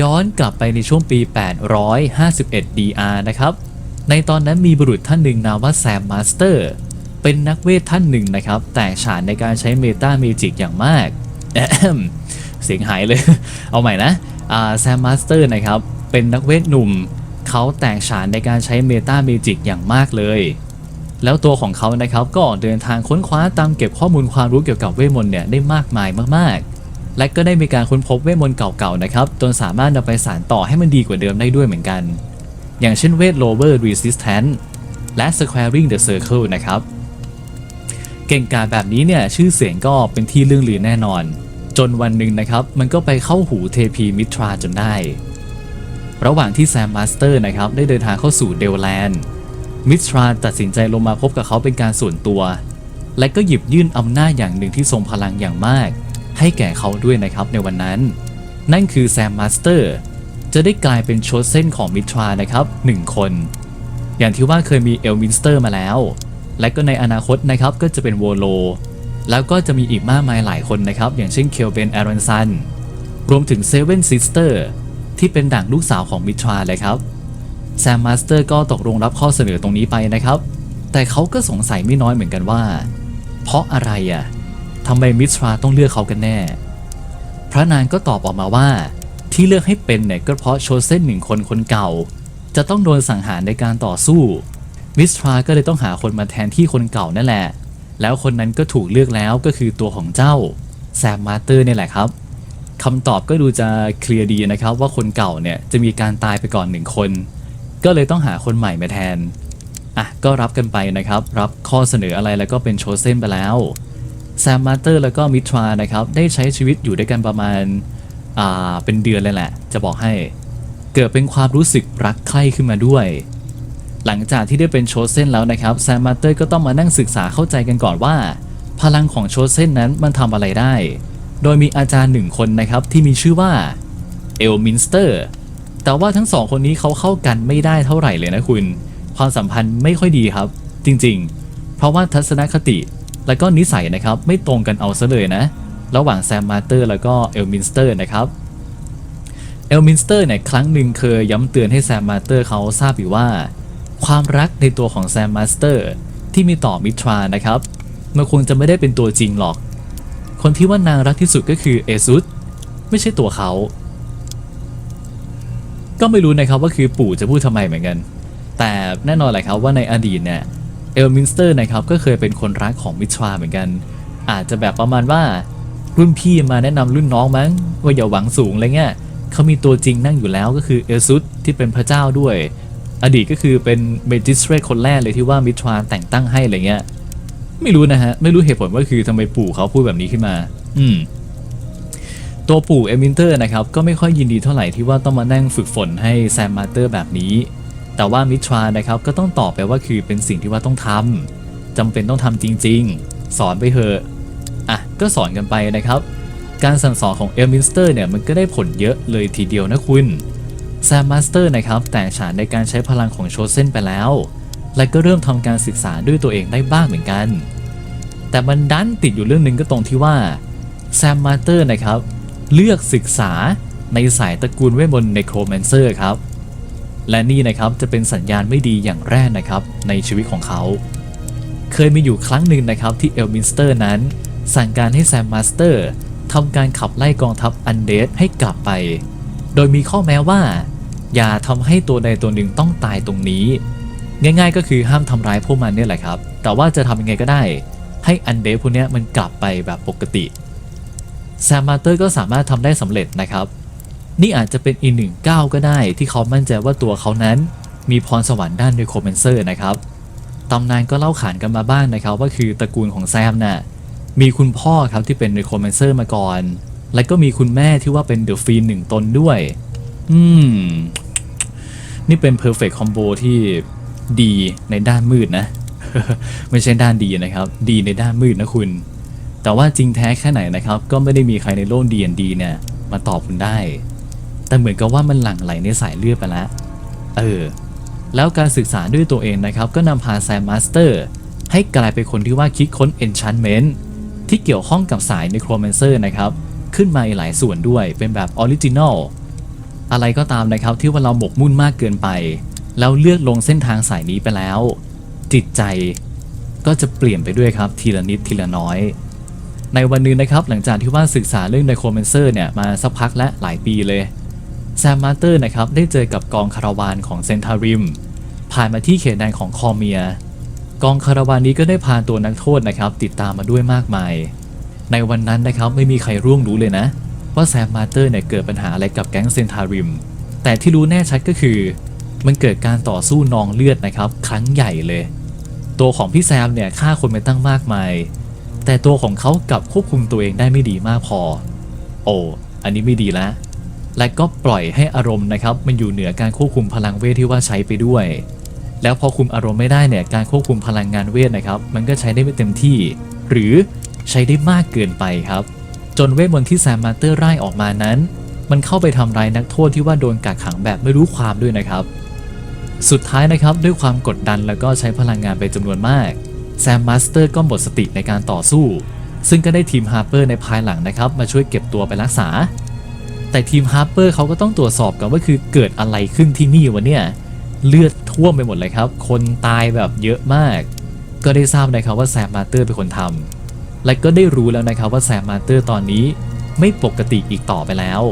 ย้อนกลับไปในช่วงปี 851 DR นะครับ ในตอนนั้นมีบุรุษท่านหนึ่งนามว่าแซมมาสเตอร์ เป็นนักเวทท่านหนึ่งนะครับ แตกฉานในการใช้เมตาเมจิกอย่างมาก เสียงหายเลย เอาใหม่นะแซมมาสเตอร์นะครับ เป็นนักเวทหนุ่ม เขาแตกฉานในการใช้เมตาเมจิกอย่างมากเลยแล้วตัวของเขานะครับก็เดินทางค้นคว้าตามเก็บข้อมูลความรู้เกี่ยวกับเวทมนต์เนี่ยได้มากมายมากๆ และก็ได้มีการค้นพบเวทมนต์เก่าๆนะครับจนสามารถนำไปสานต่อให้มันดีกว่าเดิมได้ด้วยเหมือนกัน อย่างเช่นเวท lower resistance และ squaring the circle นะครับ เก่งกาจแบบนี้เนี่ยชื่อเสียงก็เป็นที่เรื่องลือแน่นอน จนวันหนึ่งนะครับ มันก็ไปเข้าหูเทพีมิทราจนได้ ระหว่างที่แซมมาสเตอร์นะครับได้เดินทางเข้าสู่เดลแลนด์มิทราตัดสินใจลงมาพบกับเขาเป็นการส่วนตัว และก็หยิบยื่นอำนาจอย่างหนึ่งที่ทรงพลังอย่างมาก ให้แก่เขาด้วยนะครับในวันนั้น นั่นคือแซมมาสเตอร์จะได้กลายเป็นโชเซนของมิทรานะครับหนึ่งคน อย่างที่ว่าเคยมีเอลมินสเตอร์มาแล้ว และก็ในอนาคตนะครับก็จะเป็นโวโล แล้วก็จะมีอีกมากมายหลายคนนะครับ อย่างเช่นเคลเบนแอรอนซันรวมถึงเซเว่นซิสเตอร์ที่เป็นด่างลูกสาวของมิทราเลยครับแซมมาสเตอร์ก็ตกลงรับข้อเสนอตรงนี้ไปนะครับ แต่เขาก็สงสัยไม่น้อยเหมือนกันว่า เพราะอะไรอะ ทำไมมิทราต้องเลือกเขากันแน่ พระนางก็ตอบออกมาว่า ที่เลือกให้เป็นเนี่ยก็เพราะโชเซนหนึ่งคนคนเก่า จะต้องโดนสังหารในการต่อสู้ มิสทราก็เลยต้องหาคนมาแทนที่คนเก่านั่นแหละ แล้วคนนั้นก็ถูกเลือกแล้วก็คือตัวของเจ้าแซมมาเตอร์เนี่ยแหละครับคำตอบก็ดูจะเคลียร์ดีนะครับว่าคนเก่าเนี่ยจะมีการตายไปก่อนหนึ่งคน ก็เลยต้องหาคนใหม่มาแทนอะก็รับกันไปนะครับ รับข้อเสนออะไรแล้วก็เป็นโชเซนไปแล้ว แซมมาเตอร์แล้วก็มิทรานะครับได้ใช้ชีวิตอยู่ด้วยกันประมาณอ่าเป็นเดือนเลยแหละ จะบอกให้ เกิดเป็นความรู้สึกรักใคร่ขึ้นมาด้วย หลังจากที่ได้เป็นโชเซนแล้วนะครับแซมมาเตอร์ก็ต้องมานั่งศึกษาเข้าใจกันก่อนว่า พลังของโชเซนนั้นมันทำอะไรได้ โดยมีอาจารย์หนึ่งคนนะครับที่มีชื่อว่าเอลมินสเตอร์แต่ว่าทั้งสองคนนี้เขาเข้ากันไม่ได้เท่าไหร่เลยนะคุณ ความสัมพันธ์ไม่ค่อยดีครับ จริงๆ เพราะว่าทัศนคติ และก็นิสัยนะครับไม่ตรงกันเอาซะเลยนะ ระหว่างแซมมาเตอร์แล้วก็เอลมินสเตอร์นะครับเอลมินสเตอร์เนี่ยครั้งหนึ่งเคยย้ำเตือนให้แซมมาเตอร์เขาทราบอยู่ว่า ความรักในตัวของแซมมาสเตอร์ที่มีต่อมิทรานะครับมันคงจะไม่ได้เป็นตัวจริงหรอก คนที่ว่านางรักที่สุดก็คือเอซุสไม่ใช่ตัวเขา ก็ไม่รู้นะครับว่าคือปู่จะพูดทำไมเหมือนกัน แต่แน่นอนแหละครับว่าในอดีตเนี่ย เอลมินสเตอร์นะครับก็เคยเป็นคนรักของมิทราเหมือนกัน อาจจะแบบประมาณว่า รุ่นพี่มาแนะนำรุ่นน้องมั้ง ว่าอย่าหวังสูงอะไรเงี้ยเขามีตัวจริงนั่งอยู่แล้วก็คือเอลซุสที่เป็นพระเจ้าด้วย อดีตก็คือเป็นเมจิสเตรตคนแรกเลยที่ว่ามิทราแต่งตั้งให้อะไรเงี้ยไม่รู้นะฮะ ไม่รู้เหตุผลว่าคือทำไมปู่เขาพูดแบบนี้ขึ้นมา อืมตัวปู่เอมินเตอร์นะครับก็ไม่ค่อยยินดีเท่าไหร่ที่ว่าต้องมานั่งฝึกฝนให้แซมมาเตอร์แบบนี้ แต่ว่ามิทรานะครับก็ต้องตอบไปว่าคือเป็นสิ่งที่ว่าต้องทำจำเป็นต้องทำจริง ๆ สอนไปเถอะอะก็สอนกันไปนะครับ การสั่งสอนของเอลมินสเตอร์เนี่ยมันก็ได้ผลเยอะเลยทีเดียวนะคุณแซมมาสเตอร์นะครับแต่ฉานในการใช้พลังของโชเซนไปแล้ว และก็เริ่มทำการศึกษาด้วยตัวเองได้บ้างเหมือนกัน แต่มันดันติดอยู่เรื่องหนึ่งก็ตรงที่ว่าแซมมาสเตอร์นะครับเลือกศึกษาในสายตระกูลเวทมนต์ในโครแมนเซอร์ครับ และนี่นะครับจะเป็นสัญญาณไม่ดีอย่างแรกนะครับในชีวิตของเขา เคยมีอยู่ครั้งหนึ่งนะครับที่เอลมินสเตอร์นั้น สั่งการให้แซมมาสเตอร์ทำการขับไล่กองทัพอันเดสให้กลับไป โดยมีข้อแม้ว่า อย่าทำให้ตัวใดตัวหนึ่งต้องตายตรงนี้ ง่ายๆก็คือห้ามทำร้ายพวกมันเนี่ยแหละครับ แต่ว่าจะทำยังไงก็ได้ ให้อันเดสพวกนี้มันกลับไปแบบปกติแซมมาสเตอร์ก็สามารถทำได้สำเร็จนะครับ นี่อาจจะเป็นอีกหนึ่งก้าวก็ได้ ที่เขามั่นใจว่าตัวเขานั้นมีพรสวรรค์ด้านเดโคเมนเซอร์นะครับตำนานก็เล่าขานกันมาบ้างนะครับ ว่าคือตระกูลของแซมน่ะมีคุณพ่อครับที่เป็นเดโคเมนเซอร์มาก่อน และก็มีคุณแม่ที่ว่าเป็นเดอะฟีนหนึ่งตนด้วย อืม นี่เป็นเพอร์เฟกต์คอมโบที่ดีในด้านมืดนะ ไม่ใช่ด้านดีนะครับ ดีในด้านมืดนะคุณ แต่ว่าจริงแท้แค่ไหนนะครับ ก็ไม่ได้มีใครในโลก D&D เนี่ยมาตอบคุณได้ แต่เหมือนกับว่ามันหลั่งไหลในสายเลือดไปแล้ว เออ แล้วการศึกษาด้วยตัวเองนะครับ ก็นำพาแซมมาสเตอร์ให้กลายเป็นคนที่ว่าคิดค้น Enchantment ที่เกี่ยวข้องกับสาย Necromancer นะครับ ขึ้นมาอีกหลายส่วนด้วยเป็นแบบออริจินอลอะไรก็ตามนะครับที่ว่าเราหมกมุ่นมากเกินไป แล้วเลือกลงเส้นทางสายนี้ไปแล้ว จิตใจก็จะเปลี่ยนไปด้วยครับทีละนิดทีละน้อย ในวันนึงนะครับหลังจากที่ว่าศึกษาเรื่องไดโครเมนเซอร์เนี่ยมาสักพักและหลายปีเลย แซมมาเตอร์นะครับได้เจอกับกองคาราวานของเซนทาริม ผ่านมาที่เขตแดนของคอเมีย กองคาราวานนี้ก็ได้พาตัวนักโทษนะครับ ติดตามมาด้วยมากมาย ในวันนั้นนะครับไม่มีใครร่วงรู้เลยนะ ว่าแซมมาเตอร์เนี่ยเกิดปัญหาอะไรกับแก๊งเซนทาริม แต่ที่รู้แน่ชัดก็คือ มันเกิดการต่อสู้นองเลือดนะครับ ครั้งใหญ่เลย ตัวของพี่แซมเนี่ยฆ่าคนไปตั้งมากมาย แต่ตัวของเขากลับควบคุมตัวเองได้ไม่ดีมากพอ โอ้อันนี้ไม่ดีแล้ว และก็ปล่อยให้อารมณ์นะครับมันอยู่เหนือการควบคุมพลังเวทที่ว่าใช้ไปด้วย แล้วพอคุมอารมณ์ไม่ได้เนี่ยการควบคุมพลังงานเวทนะครับ มันก็ใช้ได้ไม่เต็มที่ หรือใช้ได้มากเกินไปครับ จนเวทมนต์ที่แซมมาสเตอร์ไล่ออกมานั้น มันเข้าไปทำร้ายนักโทษที่ว่าโดนกักขังแบบไม่รู้ความด้วยนะครับ สุดท้ายนะครับด้วยความกดดันแล้วก็ใช้พลังงานไปจำนวนมากแซมมาสเตอร์ก็หมดสติในการต่อสู้ ซึ่งก็ได้ทีมฮาร์เปอร์ในภายหลังนะครับ มาช่วยเก็บตัวไปรักษา แต่ทีมฮาร์เปอร์เขาก็ต้องตรวจสอบกันว่าคือเกิดอะไรขึ้นที่นี่วะเนี่ย เลือดท่วมไปหมดเลยครับ คนตายแบบเยอะมาก ก็ได้ทราบนะครับว่าแซมมาเตอร์เป็นคนทำและก็ได้รู้แล้วนะครับว่าแซมมาเตอร์ตอนนี้ไม่ปกติอีกต่อไปแล้ว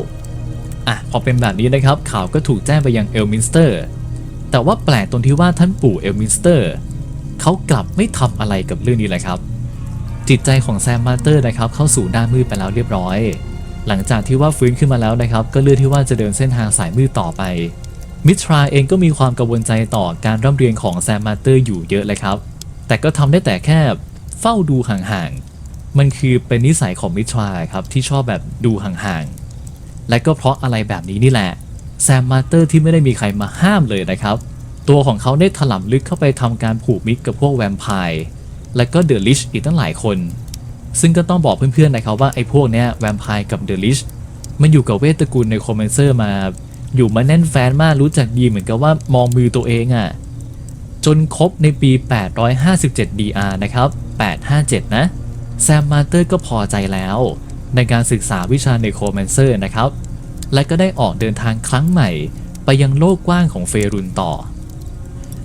อะพอเป็นแบบนี้นะครับข่าวก็ถูกแจ้งไปยังเอลมินสเตอร์แต่ว่าแปลกตรงที่ว่าท่านปู่เอลมินสเตอร์เขากลับไม่ทำอะไรกับเรื่องนี้เลยครับ จิตใจของแซมมาเตอร์นะครับเข้าสู่ด้านมืดไปแล้วเรียบร้อย หลังจากที่ว่าฟื้นขึ้นมาแล้วนะครับ ก็เลือกที่ว่าจะเดินเส้นทางสายมืดต่อไป มิทราเองก็มีความกังวลใจต่อการร่ำเรียนของแซมมาเตอร์อยู่เยอะเลยครับ แต่ก็ทำได้แต่แค่เฝ้าดูห่างๆ มันคือเป็นนิสัยของมิทราครับที่ชอบแบบดูห่างๆ และก็เพราะอะไรแบบนี้นี่แหละแซมมาเตอร์ที่ไม่ได้มีใครมาห้ามเลยนะครับ ตัวของเขาได้ถล่ำลึกเข้าไปทำการผูกมิตรกับพวกแวมไพร์และก็เดอะลิชอีกตั้งหลายคน ซึ่งก็ต้องบอกเพื่อนๆนะครับว่าไอ้พวกเนี้ยแวมไพร์กับเดอะลิชมันอยู่กับเวทตระกูลในคอมเมนเซอร์มา อยู่มาแน่นแฟนมากรู้จักดีเหมือนกับว่ามองมือตัวเองอะ่ะ จนครบในปี 857 DR นะครับ 857 นะ แซมมาเตอร์ก็พอใจแล้ว ในการศึกษาวิชาในโครแมนเซอร์นะครับ และก็ได้ออกเดินทางครั้งใหม่ ไปยังโลกกว้างของเฟรุนต่อ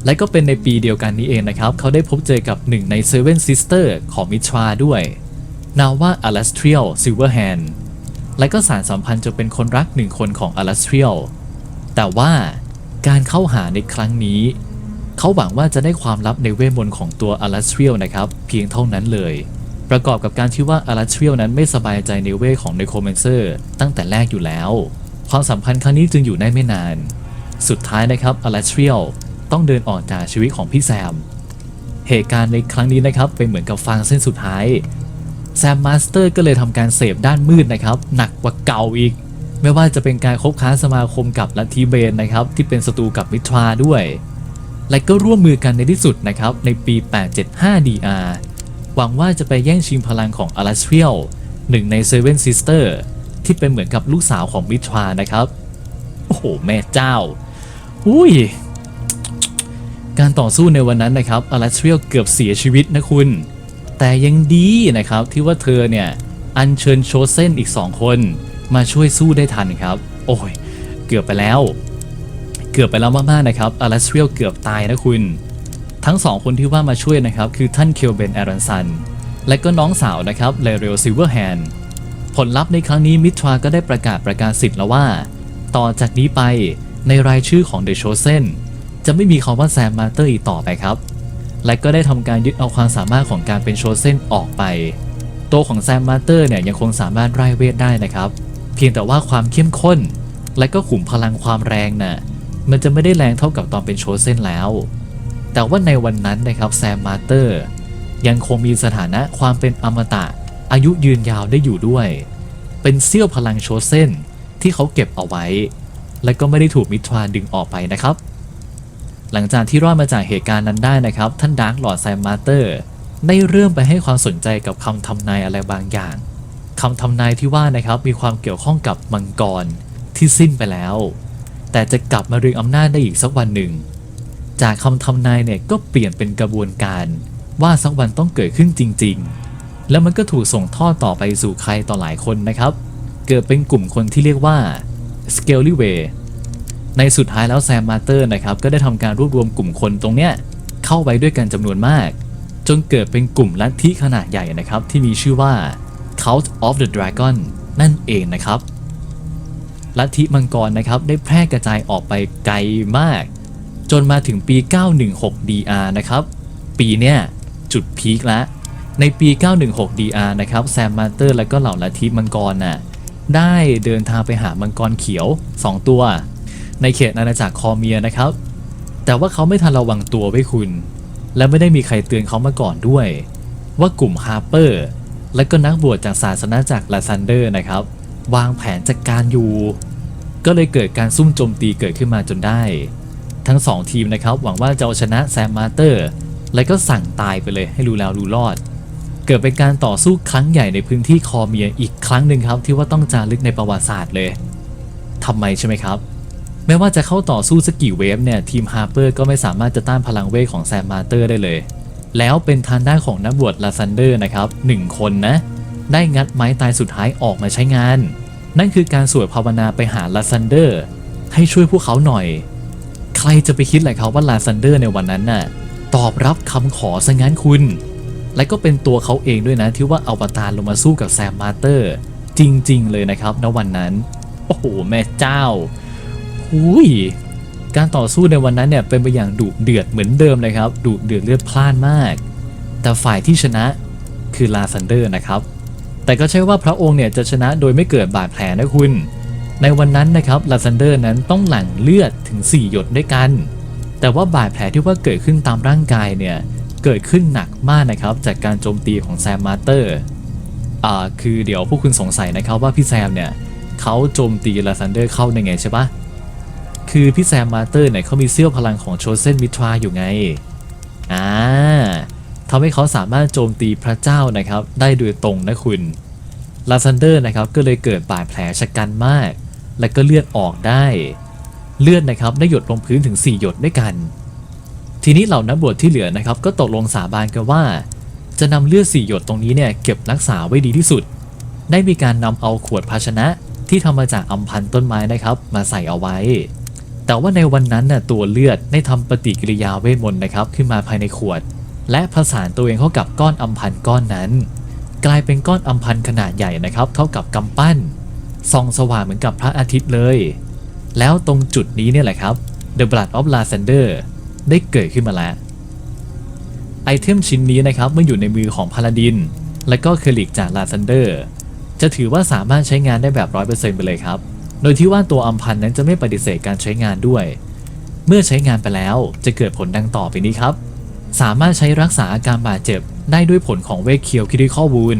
และก็เป็นในปีเดียวกันนี้เองนะครับ เขาได้พบเจอกับหนึ่งในเซเว่นซิสเตอร์ของมิทราด้วย นามว่าอลัสเทรียลซิลเวอร์แฮนและก็สารสัมพันธ์จนเป็นคนรักหนึ่งคนของอลัสเทรียลแต่ว่าการเข้าหาในครั้งนี้ เขาหวังว่าจะได้ความลับในเวทมนต์ของตัวอลัสเทรียลนะครับ เพียงเท่านั้นเลย ประกอบกับการที่ว่าอลัสเทรียลนั้นไม่สบายใจในเวทของเนโครเมนเซอร์ตั้งแต่แรกอยู่แล้ว ความสัมพันธ์ครั้งนี้จึงอยู่ได้ไม่นาน สุดท้ายนะครับอลัสเทรียลต้องเดินออกจากชีวิตของพี่แซมเหตุการณ์ในครั้งนี้นะครับเป็นเหมือนกับฟางเส้นสุดท้าย แซมมาสเตอร์ก็เลยทำการเสพด้านมืดนะครับ หนักกว่าเก่าอีก ไม่ว่าจะเป็นการคบค้าสมาคมกับลัทธิเบนนะครับ ที่เป็นศัตรูกับมิทราด้วย และก็ร่วมมือกันในที่สุดนะครับ ในปี 875 DR หวังว่าจะไปแย่งชิงพลังของอลัสเรียลหนึ่งในเซเว่นซิสเตอร์ที่เป็นเหมือนกับลูกสาวของมิทรานะครับ โอ้โห แม่เจ้า อุ้ย การต่อสู้ในวันนั้นนะครับอลัสเรียลเกือบเสียชีวิตนะคุณ แต่ยังดีนะครับที่ว่าเธอเนี่ยอัญเชิญโชเซนอีก 2 คนมาช่วยสู้ได้ทันครับ โอ้ย เกือบไปแล้ว เกือบไปแล้วมากๆนะครับอลัสเรียลเกือบตายนะคุณ ทั้งสองคนที่ว่ามาช่วยนะครับ คือท่านเคลเบนแอรันซัน และก็น้องสาวนะครับเลเรลซิลเวอร์แฮนผลลัพธ์ในครั้งนี้มิทราก็ได้ประกาศประกาศสิทธิ์แล้วว่า ต่อจากนี้ไปในรายชื่อของเดอะโชเซนจะไม่มีคำว่าแซมมาเตอร์อีกต่อไปครับ และก็ได้ทำการยึดเอาความสามารถของการเป็นโชเซนออกไป ตัวของแซมมาเตอร์เนี่ยยังคงสามารถไร้เวทได้นะครับ เพียงแต่ว่าความเข้มข้น และก็ขุมพลังความแรงน่ะมันจะไม่ได้แรงเท่ากับตอนเป็นโชเซนแล้ว แต่ว่าในวันนั้นนะครับแซมมาเตอร์ยังคงมีสถานะความเป็นอมตะ อายุยืนยาวได้อยู่ด้วย เป็นเสี้ยวพลังโชเซนที่เขาเก็บเอาไว้ และก็ไม่ได้ถูกมิทรานดึงออกไปนะครับ หลังจากที่รอดมาจากเหตุการณ์นั้นได้นะครับ ท่านดาร์กหลอดแซมมาเตอร์ได้เริ่มไปให้ความสนใจกับคำทำนายอะไรบางอย่างคำทำนายที่ว่านะครับมีความเกี่ยวข้องกับมังกรที่สิ้นไปแล้ว แต่จะกลับมาเรืองอำนาจได้อีกสักวันหนึ่ง จากคำทำนายเนี่ยก็เปลี่ยนเป็นกระบวนการ ว่าสักวันต้องเกิดขึ้นจริง ๆ แล้วมันก็ถูกส่งทอดต่อไปสู่ใครต่อหลายคนนะครับ เกิดเป็นกลุ่มคนที่เรียกว่า s c a l y w a y ในสุดท้ายแล้วแซมมาเตอร์นะครับก็ได้ทำการรวบรวมกลุ่มคนตรงเนี้ยเข้าไปด้วยกันจำนวนมาก จนเกิดเป็นกลุ่มลัทธิขนาดใหญ่นะครับที่มีชื่อว่า Cult of the Dragon นั่นเองนะครับลัทธิมังกรนะครับได้แพร่กระจายออกไปไกลมาก จนมาถึงปี 916 DR นะครับ ปีเนี้ยจุดพีคล้วในปี 916 DR นะครับแซมมาเตอร์และก็เหล่าลัทธิมังกรน่ะได้เดินทางไปหามังกรเขียว 2 ตัว ในเขตอาณาจักรคอเมียนะครับ แต่ว่าเขาไม่ทันระวังตัวไว้คุณ และไม่ได้มีใครเตือนเขามาก่อนด้วย ว่ากลุ่มฮาร์เปอร์ และก็นักบวชจากศาสนาจักรลาซันเดอร์นะครับ วางแผนจัดกการอยู่ ก็เลยเกิดการซุ่มโจมตีเกิดขึ้นมาจนได้ ทั้งสองทีมนะครับ หวังว่าจะเอาชนะแซมมาเตอร์ และก็สั่งตายไปเลยให้รู้แล้วรู้รอดเกิดเป็นการต่อสู้ครั้งใหญ่ในพื้นที่คอเมียอีกครั้งหนึ่งครับ ที่ว่าต้องจารึกในประวัติศาสตร์เลยทำไมใช่ไหมครับ แม้ว่าจะเข้าต่อสู้สกกี่เวฟเนี่ยทีมฮาร์เปอร์ก็ไม่สามารถจะต้านพลังเวทของแซมมาเตอร์ได้เลย แล้วเป็นทางด้านของนักบวชลาซันเดอร์นะครับหนึ่งคนนะ ได้งัดไม้ตายสุดท้ายออกมาใช้งาน นั่นคือการสวดภาวนาไปหาลาซันเดอร์ ให้ช่วยพวกเขาหน่อย ใครจะไปคิดเลยครับว่าลาซันเดอร์ในวันนั้นน่ะตอบรับคำขอซะงั้นคุณ และก็เป็นตัวเขาเองด้วยนะที่ว่าอวตารลงมาสู้กับแซมมาเตอร์ จริงๆ เลยนะครับณวันนั้น โอ้โหแม่เจ้า หุยการต่อสู้ในวันนั้นเนี่ยเป็นไปอย่างดุเดือดเหมือนเดิมเลยครับดุเดือดเลือดพล่านมาก แต่ฝ่ายที่ชนะคือลาซันเดอร์นะครับ แต่ก็ใช่ว่าพระองค์เนี่ยจะชนะโดยไม่เกิดบาดแผลนะคุณ ในวันนั้นนะครับลาซันเดอร์นั้นต้องหลั่งเลือดถึง 4 หยดด้วยกัน แต่ว่าบาดแผลที่ว่าเกิดขึ้นตามร่างกายเนี่ยเกิดขึ้นหนักมากนะครับจากการโจมตีของแซมมาเตอร์อ่าคือเดี๋ยวพวกคุณสงสัยนะครับว่าพี่แซมเนี่ยเขาโจมตีลาซันเดอร์เข้าในไงใช่ปะ คือพี่แซมมาเตอร์เนี่ยเขามีเซี่ยวพลังของโชเซนมิทราอยู่ไง อ่าทำให้เขาสามารถโจมตีพระเจ้านะครับ ได้โดยตรงนะคุณลาซันเดอร์นะครับก็เลยเกิดบาดแผลชะกันมาก และก็เลือดออกได้ เลือดนะครับได้หยดลงพื้นถึง 4 หยดด้วยกัน ทีนี้เหล่านักบวชที่เหลือนะครับ ก็ตกลงสาบานกันว่า จะนำเลือดสี่หยดตรงนี้เนี่ยเก็บรักษาไว้ดีที่สุด ได้มีการนำเอาขวดภาชนะที่ทำมาจากอัมพันต้นไม้นะครับ มาใส่เอาไว้ แต่ว่าในวันนั้นน่ะตัวเลือดได้ทำปฏิกิริยาเวทมนต์นะครับขึ้นมาภายในขวด และผสานตัวเองเข้ากับก้อนอัมพันก้อนนั้น กลายเป็นก้อนอัมพันขนาดใหญ่นะครับ เท่ากับกำปั้นส่องสว่างเหมือนกับพระอาทิตย์เลย แล้วตรงจุดนี้เนี่ยแหละครับ The Blood of Lysander ได้เกิดขึ้นมาแล้วไอเทมชิ้นนี้นะครับเมื่ออยู่ในมือของพาลาดิน และก็เคลิกจากลาซันเดอร์ จะถือว่าสามารถใช้งานได้แบบ 100%ไปเลยครับ โดยที่ว่าตัวอัมพันนั้นจะไม่ปฏิเสธการใช้งานด้วย เมื่อใช้งานไปแล้วจะเกิดผลดังต่อไปนี้ครับ สามารถใช้รักษาอาการบาดเจ็บได้ด้วยผลของเวทเคียวคิริคอวูน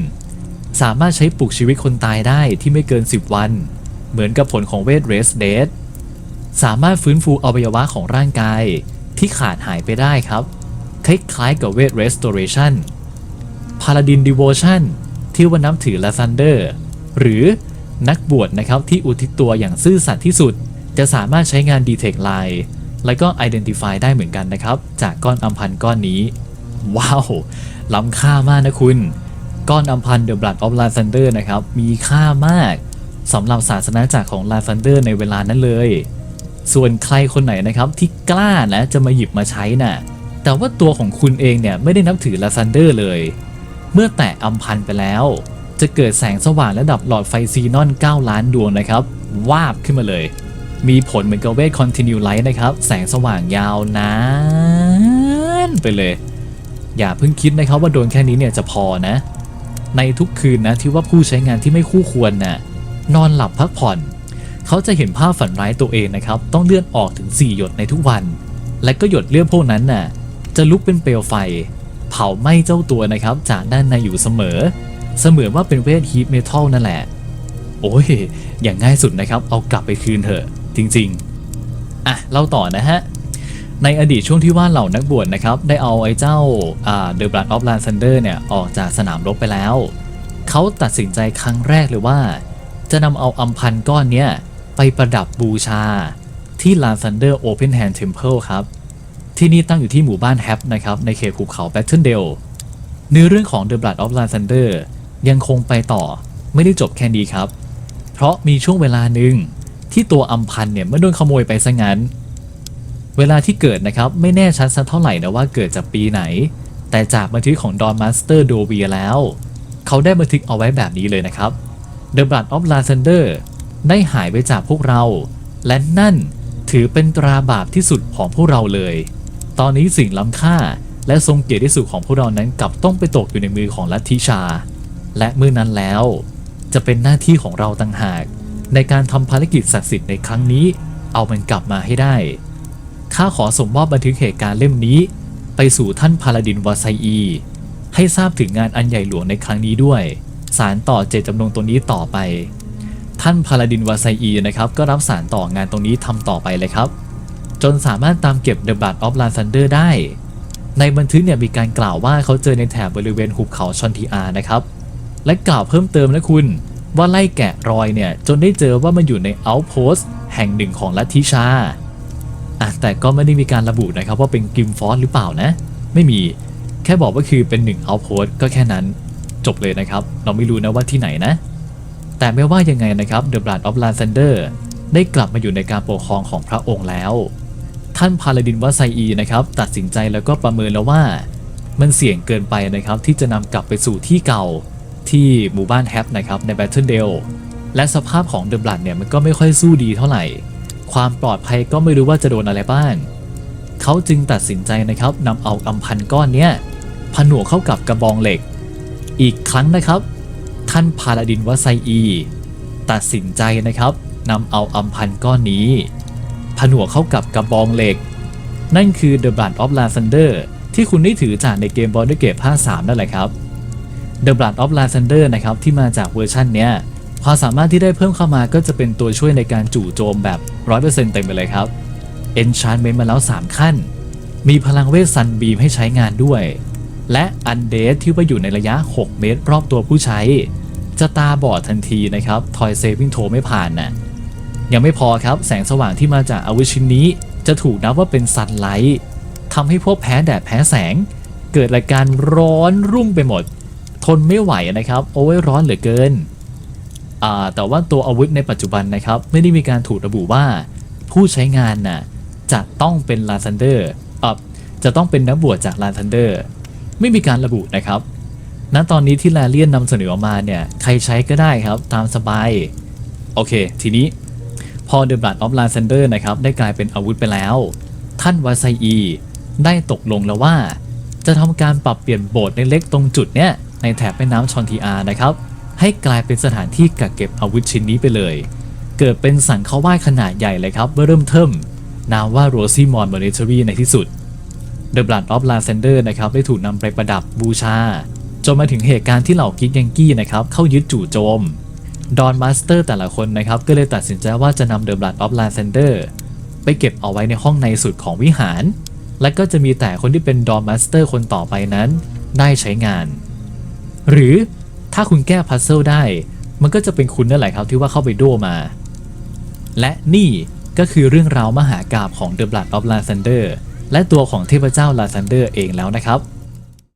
สามารถใช้ปลุกชีวิตคนตายได้ที่ไม่เกิน 10 วัน เหมือนกับผลของเวทเรสเดดสามารถฟื้นฟูอวัยวะของร่างกายที่ขาดหายไปได้ครับ คล้ายๆกับเวท restoration paladin devotion ที่ว่านับถือลาซันเดอร์ หรือ นักบวชนะครับที่อุทิศตัวอย่างซื่อสัตย์ที่สุด จะสามารถใช้งาน detect line และก็ identify ได้เหมือนกันนะครับ จากก้อนอัมพันธ์ก้อนนี้ ว้าว ล้ำค่ามากนะคุณ ก้อนอัมพันธ์ The Blood of Lysander นะครับ มีค่ามากสำหรับศาสนาจักรของ Lysander ในเวลานั้นเลย ส่วนใครคนไหนนะครับที่กล้านะจะมาหยิบมาใช้น่ะแต่ว่าตัวของคุณเองเนี่ยไม่ได้นับถือลาซันเดอร์เลย เมื่อแตะอัมพันไปแล้ว จะเกิดแสงสว่างระดับหลอดไฟซีนอน 9 ล้านดวงนะครับ วาบขึ้นมาเลย มีผลเหมือนกับเวทคอนติเนียไลท์นะครับ แสงสว่างยาวนานไปเลย อย่าเพิ่งคิดนะครับว่าโดนแค่นี้เนี่ยจะพอนะ ในทุกคืนนะที่ว่าผู้ใช้งานที่ไม่คู่ควรน่ะนอนหลับพักผ่อน เขาจะเห็นภาพฝันร้ายตัวเองนะครับ ต้องเลือดออกถึง 4 หยดในทุกวัน และก็หยดเลือดพวกนั้นน่ะจะลุกเป็นเปลวไฟ เผาไหม้เจ้าตัวนะครับ จากด้านในอยู่เสมอ เสมือนว่าเป็นเวทฮีทเมทัลนั่นแหละ โอ้ย อย่างง่ายสุดนะครับ เอากลับไปคืนเถอะ จริง ๆ อะ เล่าต่อนะฮะ ในอดีตช่วงที่ว่าเหล่านักบวชนะครับ ได้เอาไอ้เจ้าอ่า The Blood of Lysander เนี่ย ออกจากสนามรบไปแล้ว เขาตัดสินใจครั้งแรกเลยว่า จะนำเอาอัมพันก้อนเนี้ยไปประดับบูชาที่ Lysander Open Hand Temple ครับ ที่นี่ตั้งอยู่ที่หมู่บ้านแฮปนะครับ ในเขตภูเขาแบทเทิลเดลเนื้อเรื่องของ The Blood of Lysander ยังคงไปต่อไม่ได้จบแค่นี้ครับ เพราะมีช่วงเวลาหนึ่งที่ตัวอัมพันเนี่ยไม่โดนขโมยไปซะงั้น เวลาที่เกิดนะครับไม่แน่ชัดสักเท่าไหร่นะว่าเกิดจากปีไหน แต่จากบันทึกของดอนมาสเตอร์โดเวียแล้ว เขาได้บันทึกเอาไว้แบบนี้เลยนะครับ The Blood of Lysander ได้หายไปจากพวกเรา และนั่นถือเป็นตราบาปที่สุดของพวกเราเลย ตอนนี้สิ่งล้ำค่าและทรงเกียรติที่สุดของพวกเรานั้นกลับต้องไปตกอยู่ในมือของลัทธิชา และเมื่อนั้นแล้ว จะเป็นหน้าที่ของเราต่างหาก ในการทำภารกิจศักดิ์สิทธิ์ในครั้งนี้ เอามันกลับมาให้ได้ ข้าขอส่งมอบบันทึกเหตุการณ์เล่มนี้ ไปสู่ท่านพาลาดินวาไซอี ให้ทราบถึงงานอันใหญ่หลวงในครั้งนี้ด้วย สารต่อเจตจำนงตรงนี้ต่อไป ท่านพาลาดินวาไซอีนะครับก็รับสารต่องานตรงนี้ทำต่อไปเลยครับ จนสามารถตามเก็บ The Blood of Lysander ได้ในบันทึกเนี่ยมีการกล่าวว่าเขาเจอในแถบบริเวณหุบเขาชอนทีอานะครับ และกล่าวเพิ่มเติมนะคุณ ว่าไล่แกะรอยเนี่ยจนได้เจอว่ามันอยู่ในเอาท์โพสต์แห่งหนึ่งของลัทธิชาอะแต่ก็ไม่ได้มีการระบุนะครับว่าเป็นกิมฟอสหรือเปล่านะ ไม่มีแค่บอกว่าคือเป็นหนึ่งเอาท์โพสต์ก็แค่นั้น จบเลยนะครับ เราไม่รู้นะว่าที่ไหนนะ แต่ไม่ว่ายังไงนะครับ The Blood of Lysander ได้กลับมาอยู่ในการปกครองของพระองค์แล้ว ท่านพาลาดินวาไซอีนะครับตัดสินใจแล้วก็ประเมินแล้วว่า มันเสี่ยงเกินไปนะครับที่จะนำกลับไปสู่ที่เก่า ที่หมู่บ้านแฮปนะครับในแบทเทิลเดลและสภาพของเดอะบลัดเนี่ยมันก็ไม่ค่อยสู้ดีเท่าไหร่ ความปลอดภัยก็ไม่รู้ว่าจะโดนอะไรบ้าง เขาจึงตัดสินใจนะครับนำเอาอำพันก้อนเนี้ยผนวกเข้ากับกระบองเหล็ก อีกครั้งนะครับ ท่านพาลาดินวาไซอี ตัดสินใจนะครับนำเอาอำพันก้อนนี้ ผนวกเข้ากับกระบองเหล็ก นั่นคือ The Blood of Lysander ที่คุณได้ถือจากในเกม Baldur's Gate ภาค3นั่นแหละครับ The Blood of Lysander นะครับที่มาจากเวอร์ชันเนี้ยความสามารถที่ได้เพิ่มเข้ามาก็จะเป็นตัวช่วยในการจู่โจมแบบ 100%เต็มไปเลยครับ Enchantment มาแล้ว 3 ขั้น มีพลังเวทซันบีมให้ใช้งานด้วย และ Undead ที่ว่าอยู่ในระยะ 6 เมตร รอบตัวผู้ใช้ จะตาบอดทันทีนะครับ Toy Saving Throw ไม่ผ่านน่ะยังไม่พอครับแสงสว่างที่มาจากอาวุธชิ้นนี้ จะถูกนับว่าเป็นซันไลท์ทำให้พวกแพ้แดดแพ้แสง เกิดอาการร้อนรุ่มไปหมด ทนไม่ไหวนะครับโอ้ยร้อนเหลือเกิน แต่ว่าตัวอาวุธในปัจจุบันนะครับ ไม่ได้มีการถูกระบุว่า ผู้ใช้งานน่ะจะต้องเป็นลาซันเดอร์จะต้องเป็นนักบวชจากลาซันเดอร์ ไม่มีการระบุนะครับณตอนนี้ที่ลาเลียนนำเสนอออกมาเนี่ยใครใช้ก็ได้ครับตามสบาย โอเค ทีนี้พอ The Blood of Lysander นะครับได้กลายเป็นอาวุธไปแล้ว ท่านวาไซอีได้ตกลงแล้วว่า จะทำการปรับเปลี่ยนโบสถ์ในเล็กตรงจุดเนี้ย ในแถบแม่น้ำชอนทีอานะครับ ให้กลายเป็นสถานที่กักเก็บอาวุธชิ้นนี้ไปเลย เกิดเป็นสังฆว่ายขนาดใหญ่เลยครับเมื่อเริ่มเทิมนามว่า Rosimon Monastery ในที่สุด The Blood of Lysander นะครับได้ถูกนำไปประดับบูชา จนมาถึงเหตุการณ์ที่เหล่ากิ๊กยังกี้นะครับเข้ายึดจู่โจมดอนมาสเตอร์แต่ละคนนะครับก็เลยตัดสินใจว่าจะนำ The Blood of Lysander ไปเก็บเอาไว้ในห้องในสุดของวิหาร และก็จะมีแต่คนที่เป็นดอนมาสเตอร์คนต่อไปนั้น ได้ใช้งาน หรือถ้าคุณแก้พัซเซิลได้ มันก็จะเป็นคุณนั่นแหละครับที่ว่าเข้าไปโดมา และนี่ก็คือเรื่องราวมหากาบของเดอะบลัดออฟลาซันเดอร์และตัวของเทพเจ้าลาซันเดอร์เองแล้วนะครับ